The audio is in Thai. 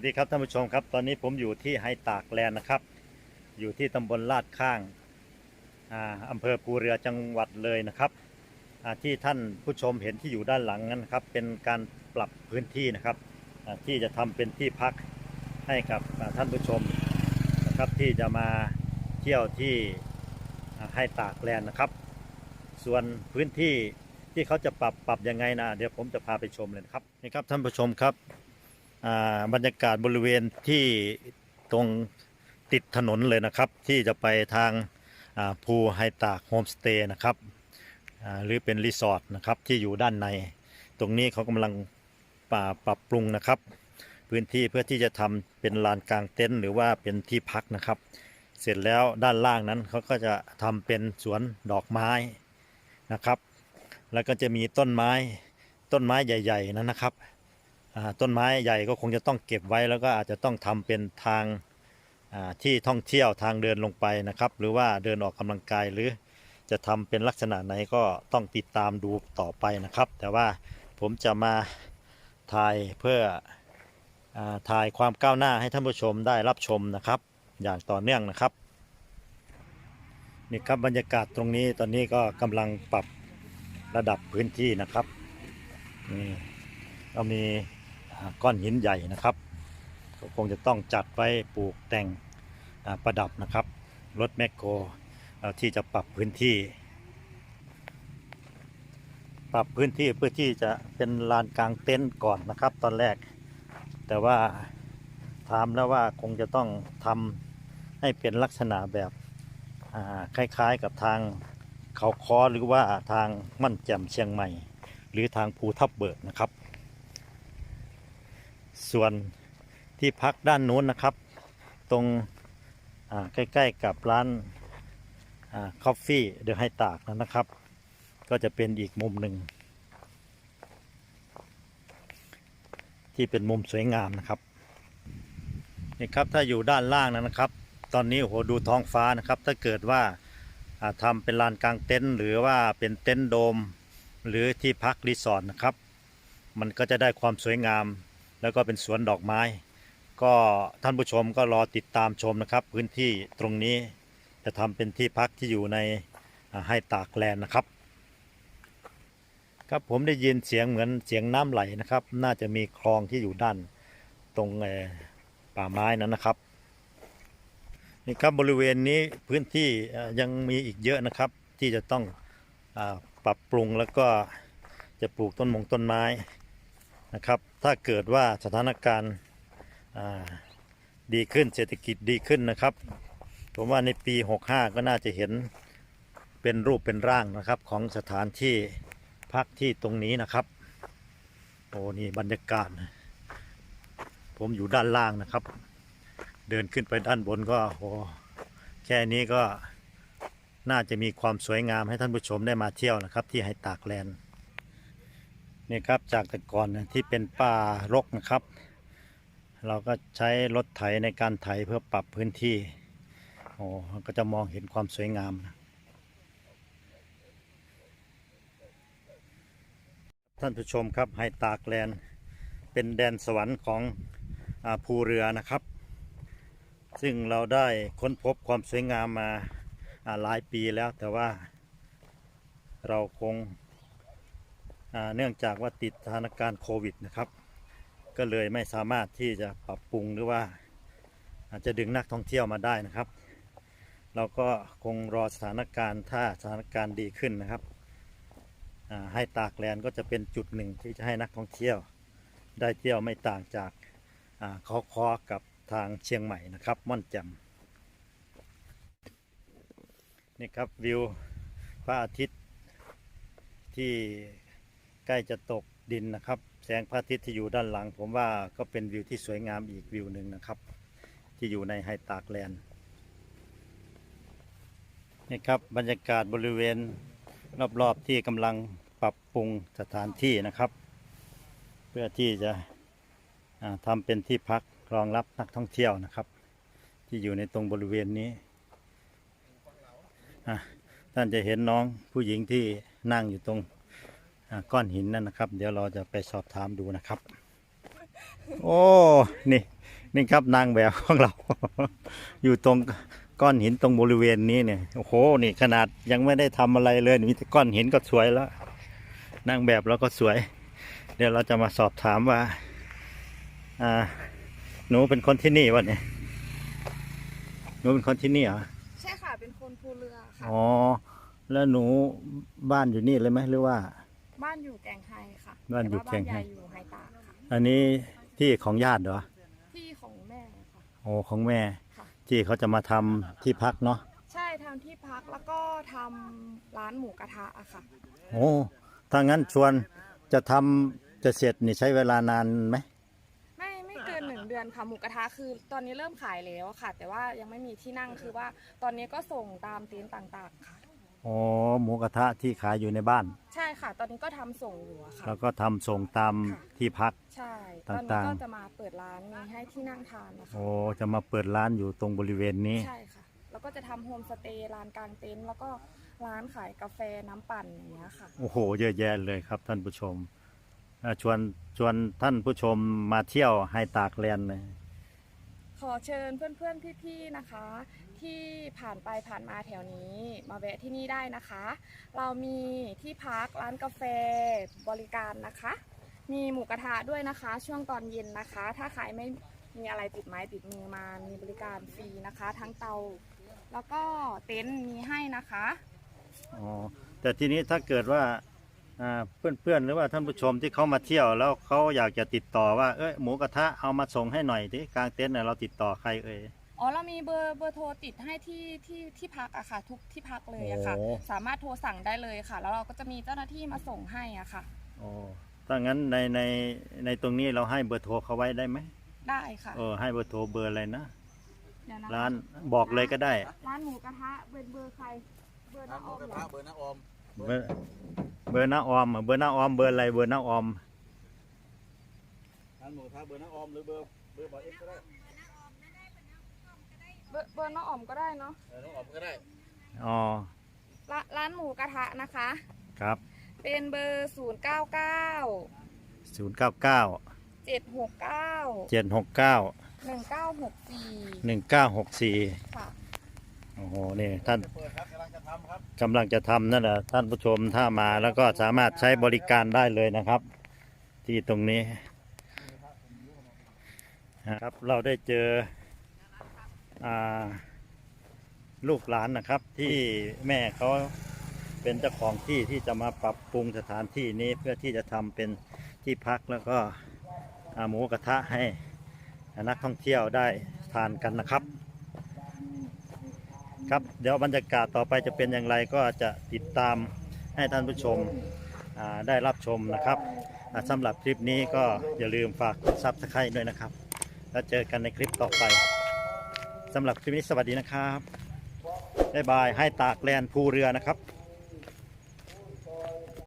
วัสดีครับท่านผู้ชมครับ ตอนนี้ผมอยู่ที่ไฮตากแลนด์นะครับ อยู่ที่ตำบลลาดข้างอาอำเภอภูเรือจังหวัดเลยนะครับที่ท่านผู้ชมเห็นที่อยู่ด้านหลังนั้นครับ เป็นการปรับพื้นที่นะครับที่จะทำเป็นที่พักให้กับท่านผู้ชมนะครับที่จะมาเที่ยวที่ไฮตากแลนด์นะครับ ส่วนพื้นที่ที่เขาจะปรับปรับยังไงนะเดี๋ยวผมจะพาไปชมเลยครับนี่ครับท่านผู้ชมครับ บรรยากาศบริเวณที่ตรงติดถนนเลยนะครับ ที่จะไปทางภูไฮตากโฮมสเตย์นะครับหรือเป็นรีสอร์ทนะครับที่อยู่ด้านใน ตรงนี้เขากำลังป่าปรับปรุงนะครับ พื้นที่เพื่อที่จะทำเป็นลานกลางเต็นท์หรือว่าเป็นที่พักนะครับ เสร็จแล้วด้านล่างนั้นเขาก็จะทำเป็นสวนดอกไม้นะครับ แล้วก็จะมีต้นไม้ต้นไม้ใหญ่ ๆนั้นนะครับ ต้นไม้ใหญ่ก็คงจะต้องเก็บไว้แล้วก็อาจจะต้องทำเป็นทางที่ท่องเที่ยวทางเดินลงไปนะครับ หรือว่าเดินออกกำลังกายหรือจะทำเป็นลักษณะไหนก็ต้องติดตามดูต่อไปนะครับ แต่ว่าผมจะมาถ่ายเพื่ออถ่ายความก้าวหน้าให้ท่านผู้ชมได้รับชมนะครับ อย่างต่อเนื่องนะครับนี่ครับบรรยากาศตรงนี้ตอนนี้ก็กำลังปรับระดับพื้นที่นะครับนี่ก็มี ก้อนหินใหญ่นะครับก็คงจะต้องจัดไว้ปลูกแต่งประดับนะครับ รถแมคโครที่จะปรับพื้นที่ ปรับพื้นที่เพื่อที่จะเป็นลานกลางเต็นท์ก่อนนะครับ ตอนแรก แต่ว่าถามแล้วว่าคงจะต้องทำให้เป็นลักษณะแบบคล้ายๆกับทางเขาคอหรือว่าทางมั่นแจ่มเชียงใหม่ หรือทางภูทับเบิกนะครับ ส่วนที่พักด้านนู้นนะครับ ตรงใกล้ๆกับร้านคอฟฟี่เดอะไฮตากนะครับ ก็จะเป็นอีกมุมหนึ่ง ที่เป็นมุมสวยงามนะครับนี่ครับถ้าอยู่ด้านล่างนะครับ ตอนนี้โหดูท้องฟ้านะครับ ถ้าเกิดว่าอ่าทำเป็นลานกลางเต็นท์หรือว่าเป็นเต็นท์โดม หรือที่พักรีสอร์ทนะครับ มันก็จะได้ความสวยงาม แล้วก็เป็นสวนดอกไม้ ก็ท่านผู้ชมก็รอติดตามชมนะครับ พื้นที่ตรงนี้จะทำเป็นที่พักที่อยู่ในให้ตากแลนด์นะครับ ครับผมได้ยินเสียงเหมือนเสียงน้ำไหลนะครับ น่าจะมีคลองที่อยู่ด้านตรงป่าไม้นั้นนะครับนี่ครับบริเวณนี้พื้นที่ยังมีอีกเยอะนะครับ ที่จะต้องอปรับปรุงแล้วก็จะปลูกต้นมงต้นไม้ นะครับ ถ้าเกิดว่าสถานการณ์ดีขึ้นเศรษฐกิจดีขึ้นนะครับ ผมว่าในปี 65 ก็น่าจะเห็นเป็นรูปเป็นร่างนะครับของสถานที่พักที่ตรงนี้นะครับโอ้นี่บรรยากาศ ผมอยู่ด้านล่างนะครับ เดินขึ้นไปด้านบนก็โอ้แค่นี้ก็น่าจะมีความสวยงามให้ท่านผู้ชมได้มาเที่ยวนะครับ ที่ไฮตากแลนด์ นี่ครับจากแต่ก่อนที่เป็นป่ารกนะครับ เราก็ใช้รถไถในการไถเพื่อปรับพื้นที่โอ้ก็จะมองเห็นความสวยงามนะท่านผู้ชมครับไฮตากแลนเป็นแดนสวรรค์ของอภูเรือนะครับ ซึ่งเราได้ค้นพบความสวยงามมาหลายปีแล้วแต่ว่าเราคง เนื่องจากว่าติดสถานการณ์โควิดนะครับ ก็เลยไม่สามารถที่จะปรับปรุงหรือว่าอาจจะดึงนักท่องเที่ยวมาได้นะครับ เราก็คงรอสถานการณ์ถ้าสถานการณ์ดีขึ้นนะครับให้ตากแลนก็จะเป็นจุดหนึ่งที่จะให้นักท่องเที่ยว ได้เที่ยวไม่ต่างจากอ่าเขาคอกับทางเชียงใหม่นะครับ ม่อนแจ่มนี่ครับวิวพระอาทิตย์ที่ ล้จะตกดินนะครับ แสงพระอาทิตย์ที่อยู่ด้านหลัง ผมว่าก็เป็นวิวที่สวยงามอีกวิวหนึ่งนะครับ ที่อยู่ในไฮตากแลนด์นี่ครับบรรยากาศบริเวณรอบๆที่กำลังปรับปรุงสถานที่นะครับ เพื่อที่จะทำเป็นที่พักรองรับนักท่องเที่ยวนะครับ ที่อยู่ในตรงบริเวณนี้ท่านจะเห็นน้องผู้หญิงที่นั่งอยู่ตรง ก้อนหินนั่นนะครับ เดี๋ยวเราจะไปสอบถามดูนะครับ โอ้นี่นี่ครับนางแบบของเรา อยู่ตรงก้อนหินตรงบริเวณนี้เนี่ยโอ้โหนี่ขนาดยังไม่ได้ทำอะไรเลยมีแต่ก้อนหินก็สวยแล้วนางแบบเราก็สวย เดี๋ยวเราจะมาสอบถามว่าอ่าหนูเป็นคนที่นี่วะเนี่ยหนูเป็นคนที่นี่เหรอใช่ค่ะเป็นคนภูเรือค่ะอ๋อแล้วหนูบ้านอยู่นี่เลยไหมหรือว่า บ้านอยู่แก่งไฮค่ะบ้านอยู่ต่ว่แก่งไฮบ้านยายอยู่ไฮตากค่ะอันนี้ที่ของญาติเหรอที่ของแม่ค่ะ โอ้ของแม่ ค่ะ ที่เขาจะมาทำที่พักเนาะใช่ทำที่พักแล้วก็ทำร้านหมูกระทะอะค่ะ โอ้ถ้างั้นชวนจะทำจะเสร็จนี่ใช้เวลานานไหมไม่ไม่เกินหนึ่งเดือนค่ะหมูกระทะคือ ตอนนี้เริ่มขายแล้วค่ะ แต่ว่ายังไม่มีที่นั่งคือว่าตอนนี้ก็ส่งตามเต็นท์ต่างๆค่ะ อ๋อหมูกระทะที่ขายอยู่ในบ้าน ใช่ค่ะ ตอนนี้ก็ทำส่งอยู่อะค่ะ แล้วก็ทำส่งตามค่ะ ที่พัก ใช่ ตอนนี้ต่างๆ ก็จะมาเปิดร้านมีให้ที่นั่งทานนะคะ โอ้จะมาเปิดร้านอยู่ตรงบริเวณนี้ ใช่ค่ะ แล้วก็จะทำโฮมสเตย์ร้านกลางเต็นท์แล้วก็ร้านขายกาแฟน้ำปั่นอย่างเงี้ยค่ะ โอ้โห เยอะแยะเลยครับท่านผู้ชมอ่าชวนชวนท่านผู้ชมมาเที่ยวให้ตากแลนด์เลย ขอเชิญเพื่อนๆพี่ๆนะคะ ที่ผ่านไปผ่านมาแถวนี้ มาแวะที่นี่ได้นะคะ เรามีที่พักร้านกาแฟบริการนะคะ มีหมูกระทะด้วยนะคะ ช่วงตอนเย็นนะคะ ถ้าใครไม่มีอะไรติดไม้ติดมือมามีบริการฟรีนะคะ ทั้งเตา แล้วก็เต็นท์มีให้นะคะ อ๋อแต่ทีนี้ถ้าเกิดว่าอ่า เพื่อนๆหรือว่าท่านผู้ชมที่เขามาเที่ยวแล้วเขาอยากจะติดต่อว่าเอ้ยหมูกระทะเอามาส่งให้หน่อยที่กลางเต็นท์น่ะเราติดต่อใครเอ่ยอ๋อเรามีเบอร์เบอร์โทรติดให้ที่ที่ที่พักอะค่ะ ทุกที่พักเลยอะค่ะโอ้สามารถโทรสั่งได้เลยค่ะ แล้วเราก็จะมีเจ้าหน้าที่มาส่งให้อะค่ะอ๋อถ้างั้นในในในตรงนี้เราให้เบอร์โทรเขาไว้ได้ไหมได้ค่ะเออให้เบอร์โทรเบอร์อะไรนะเดี๋ยวนะร้านบอกเลยก็ได้ ร้านหมูกระทะเป็นเบอร์ใครเบอร์น้าน้ำออมกระเหรทะอเบอร์น้าออม เบอร์เบอร์น้าออมเบอร์น้าออม เบอร์อะไรเบอร์น้าออมร้านหมูกระทะเบอร์น้าออมหรือเบอร์เบอร์บอยเอ็กซ์ก็ได้เบอร์เบอร์น้าออมก็ได้เนาะเออน้าออมก็ได้อ๋อร้านร้านหมูกระทะนะคะ ครับ เป็นเบอร์0 9 9ศูนย์เก้าเก้า7 6 9เจ็ดหกเก้า1 9 6 4หนึ่งเก้าหกสี่ค่ะ โอ้โหนี่ท่านจะเปิดครับกำลังจะทำครับกำลังจะทำนั่นแหละท่านผู้ชมถ้ามาแล้วก็สามารถใช้บริการได้เลยนะครับ ที่ตรงนี้ครับเราได้เจออาลูกหลานนะครับที่แม่เขาเป็นเจ้าของที่ที่จะมาปรับปรุงสถานที่นี้เพื่อที่จะทำเป็นที่พักแล้วก็อ่าหมูกระทะให้นักท่องเที่ยวได้ทานกันนะครับ ครับเดี๋ยวบรรยากาศต่อไปจะเป็นอย่างไรก็จะติดตามให้ท่านผู้ชมได้รับชมนะครับสำหรับคลิปนี้ก็อย่าลืมฝากกดซับสไครต์ด้วยนะครับ แล้วเจอกันในคลิปต่อไปสำหรับคลิปนี้สวัสดีนะครับบ๊ายบายให้ตากแลนภูเรือนะครับ